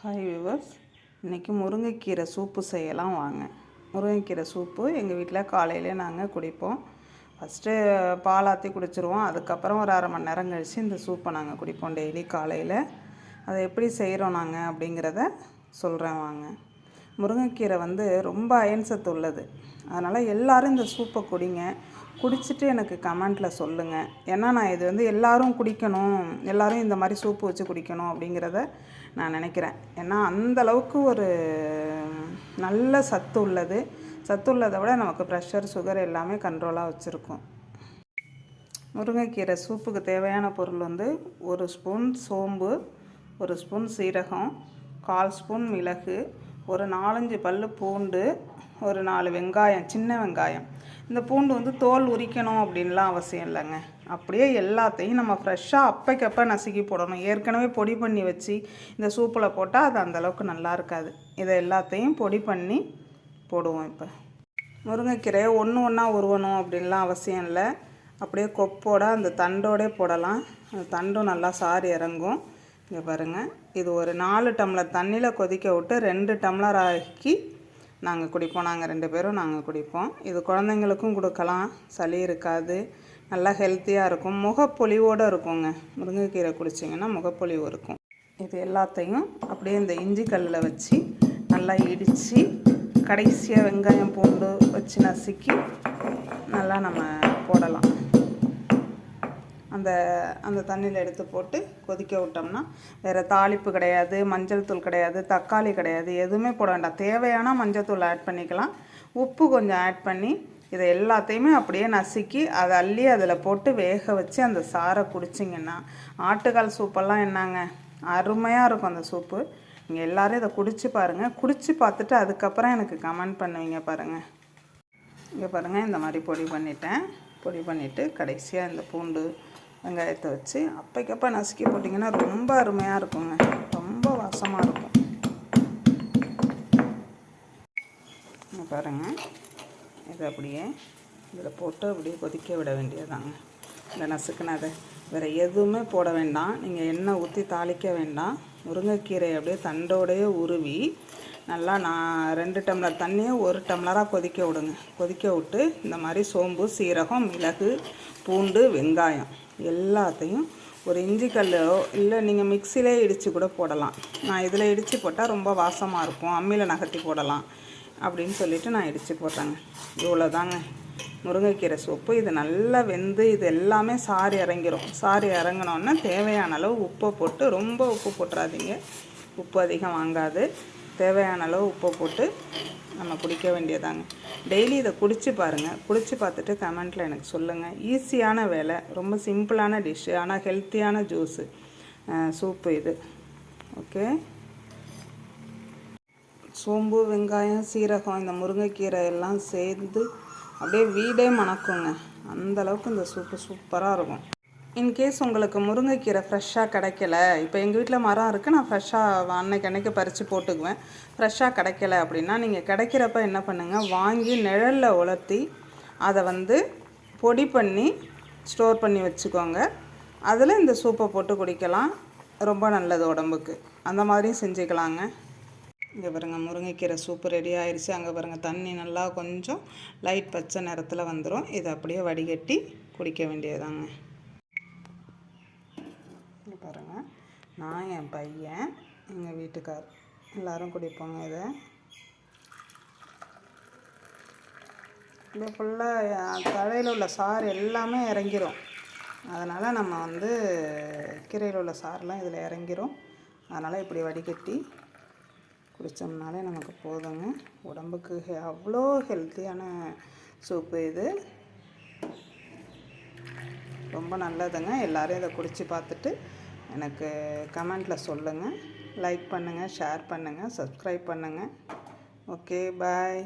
Hi viewers இன்றைக்கி முருங்கைக்கீரை soup செய்யலாம் வாங்க. முருங்கைக்கீரை சூப்பு எங்கள் வீட்டில் காலையிலே நாங்கள் குடிப்போம். ஃபஸ்ட்டு பால் ஆற்றி குடிச்சிருவோம். அதுக்கப்புறம் ஒரு அரை மணி நேரம் கழித்து இந்த சூப்பை நாங்கள் குடிப்போம் டெய்லி காலையில். அதை எப்படி செய்கிறோம் நாங்கள் அப்படிங்கிறத சொல்கிறேன் வாங்க. முருங்கைக்கீரை வந்து ரொம்ப அயன் சத்து உள்ளது. அதனால் எல்லோரும் இந்த சூப்பை குடிங்க. குடிச்சிட்டு எனக்கு கமெண்ட்டில் சொல்லுங்கள் ஏன்னா நான் இது வந்து எல்லோரும் குடிக்கணும். எல்லோரும் இந்த மாதிரி சூப்பு வச்சு குடிக்கணும் அப்படிங்கிறத நான் நினைக்கிறேன். ஏன்னா அந்தளவுக்கு ஒரு நல்ல சத்து உள்ளது. சத்து உள்ளதை விட நமக்கு ப்ரெஷர் சுகர் எல்லாமே கண்ட்ரோலாக வச்சுருக்கும். முருங்கைக்கீரை சூப்புக்கு தேவையான பொருள் வந்து ஒரு ஸ்பூன் சோம்பு ஒரு ஸ்பூன் சீரகம் கால் ஸ்பூன் மிளகு ஒரு நாலஞ்சு பல் பூண்டு ஒரு நாலு வெங்காயம் சின்ன வெங்காயம். இந்த பூண்டு வந்து தோல் உரிக்கணும் அப்படின்லாம் அவசியம் இல்லைங்க. அப்படியே எல்லாத்தையும் நம்ம ஃப்ரெஷ்ஷாக அப்பைக்கப்போ நசுக்கி போடணும். ஏற்கனவே பொடி பண்ணி வச்சு இந்த சூப்பில் போட்டால் அது அந்தளவுக்கு நல்லா இருக்காது. இதை எல்லாத்தையும் பொடி பண்ணி போடுவோம் இப்போ. முருங்கைக்கீரையை ஒன்று ஒன்றா உருவணும் அப்படின்லாம் அவசியம் இல்லை. அப்படியே கொப்போட அந்த தண்டோடே போடலாம். அந்த தண்டும் நல்லா சாறு இறங்கும். இங்கே பாருங்கள் இது ஒரு நாலு டம்ளர் தண்ணியில் கொதிக்க விட்டு ரெண்டு டம்ளர் ஆக்கி நாங்கள் குடிப்போம். நாங்கள் ரெண்டு பேரும் நாங்கள் குடிப்போம். இது குழந்தைங்களுக்கும் கொடுக்கலாம். சளி இருக்காது. நல்லா ஹெல்த்தியாக இருக்கும். முகப்பொலிவோடு இருக்குங்க. முருங்கைக்கீரை குடிச்சிங்கன்னா முகப்பொலிவு இருக்கும். இது எல்லாத்தையும் அப்படியே இந்த இஞ்சி கல்லில் வச்சு நல்லா இடித்து கடைசியாக வெங்காயம் பூண்டு வச்சு நசுக்கி நல்லா நம்ம போடலாம். அந்த அந்த தண்ணியில் எடுத்து போட்டு கொதிக்க விட்டோம்னா வேறு தாளிப்பு கிடையாது மஞ்சள் தூள் கிடையாது தக்காளி கிடையாது எதுவுமே போட வேண்டாம். தேவையான மஞ்சள் தூள் ஆட் பண்ணிக்கலாம். உப்பு கொஞ்சம் ஆட் பண்ணி இதை எல்லாத்தையுமே அப்படியே நசுக்கி அதை அள்ளி அதில் போட்டு வேக வச்சு அந்த சாரை குடிச்சிங்கன்னா ஆட்டுக்கால் சூப்பெல்லாம் என்னங்க? அருமையாக இருக்கும் அந்த சூப்பு நீங்கள் எல்லோரும் இதை குடிச்சு பாருங்கள் குடிச்சு பார்த்துட்டு அதுக்கப்புறம் எனக்கு கமெண்ட் பண்ணுவீங்க பாருங்கள் இங்கே பாருங்கள் இந்த மாதிரி பொடி பண்ணிட்டேன். பொடி பண்ணிவிட்டு கடைசியாக இந்த பூண்டு வெங்காயத்தை வச்சு அப்பைக்கப்போ நசுக்கி போட்டிங்கன்னா ரொம்ப அருமையாக இருக்குங்க. ரொம்ப வாசமாக இருக்கும். பாருங்கள் இது அப்படியே இதில் போட்டு அப்படியே கொதிக்க விட வேண்டியதாங்க இந்த நசுக்குனதை வேறு எதுவுமே போட வேண்டாம். நீங்கள் எண்ணெய் ஊற்றி தாளிக்க வேண்டாம். முருங்கைக்கீரை அப்படியே தண்டோடையே உருவி நல்லா நான் ரெண்டு டம்ளர் தண்ணியை ஒரு டம்ளராக கொதிக்க விடுங்க. கொதிக்க விட்டு இந்த மாதிரி சோம்பு சீரகம் மிளகு பூண்டு வெங்காயம். எல்லாத்தையும் ஒரு இஞ்சி கல்லோ இல்லை நீங்கள் மிக்சிலே இடித்து கூட போடலாம். நான் இதில் இடித்து போட்டால் ரொம்ப வாசமாக இருக்கும். அம்மியில் நகர்த்தி போடலாம் அப்படின்னு சொல்லிவிட்டு நான் இடித்து போட்டேங்க. இவ்வளோதாங்க. முருங்கைக்கீரை சூப்பு. இது நல்லா வெந்து இது எல்லாமே சாறு இறங்கிரும். சாறு இறங்கினோன்னா தேவையான அளவு உப்பை போட்டு ரொம்ப உப்பு போட்டுறாதீங்க. உப்பு அதிகம் வாங்காது. தேவையான அளவு உப்பை போட்டு நம்ம குடிக்க வேண்டியதாங்க. டெய்லி இதை குடித்து பாருங்கள் குடித்து பார்த்துட்டு கமெண்ட்டில் எனக்கு சொல்லுங்கள் ஈஸியான வேலை. ரொம்ப சிம்பிளான டிஷ்ஷு ஆனால் ஹெல்த்தியான ஜூஸு சூப்பு இது. ஓகே சோம்பு வெங்காயம் சீரகம் இந்த முருங்கைக்கீரை எல்லாம் சேர்ந்து அப்படியே வீடே மணக்குங்க. அந்தளவுக்கு இந்த சூப்பு சூப்பராக இருக்கும். இன்கேஸ் உங்களுக்கு முருங்கைக்கீரை ஃப்ரெஷ்ஷாக கிடைக்கல இப்போ எங்கள் வீட்டில் மரம் இருக்குது நான் ஃப்ரெஷ்ஷாக அன்னைக்கு அன்னைக்கு பறித்து போட்டுக்குவேன். ஃப்ரெஷ்ஷாக கிடைக்கல அப்படின்னா நீங்கள் கிடைக்கிறப்ப என்ன பண்ணுங்கள் வாங்கி நிழலில் உலர்த்தி அதை வந்து பொடி பண்ணி ஸ்டோர் பண்ணி வச்சுக்கோங்க. அதில் இந்த சூப்பை போட்டு குடிக்கலாம். ரொம்ப நல்லது உடம்புக்கு. அந்த மாதிரியும் செஞ்சுக்கலாங்க. இங்கே பாருங்கள் முருங்கைக்கீரை சூப்பு ரெடி ஆயிடுச்சு அங்கே பாருங்கள் தண்ணி நல்லா கொஞ்சம் லைட் பச்சை நிறத்தில் வந்துடும் இதை அப்படியே வடிகட்டி குடிக்க வேண்டியதாங்க இங்கே பாருங்கள் நான் என் பையன் எங்கள் வீட்டுக்கார். எல்லோரும் குடிப்போங்க இதை. இப்போ ஃபுல்லாக தலையில் உள்ள சாறு எல்லாமே இறங்கிரும். அதனால் நம்ம வந்து கீரையில் உள்ள சாரெலாம் இதில் இறங்கிரும். அதனால் இப்படி வடிகட்டி குடித்தோம்னாலே நமக்கு போதுங்க. உடம்புக்கு அவ்வளோ ஹெல்த்தியான சூப்பு இது. ரொம்ப நல்லதுங்க. எல்லோரும் இதை குடித்து பார்த்துட்டு எனக்கு கமெண்ட்டில் சொல்லுங்கள் லைக் பண்ணுங்கள் ஷேர் பண்ணுங்கள் சப்ஸ்கிரைப் பண்ணுங்கள் ஓகே பாய்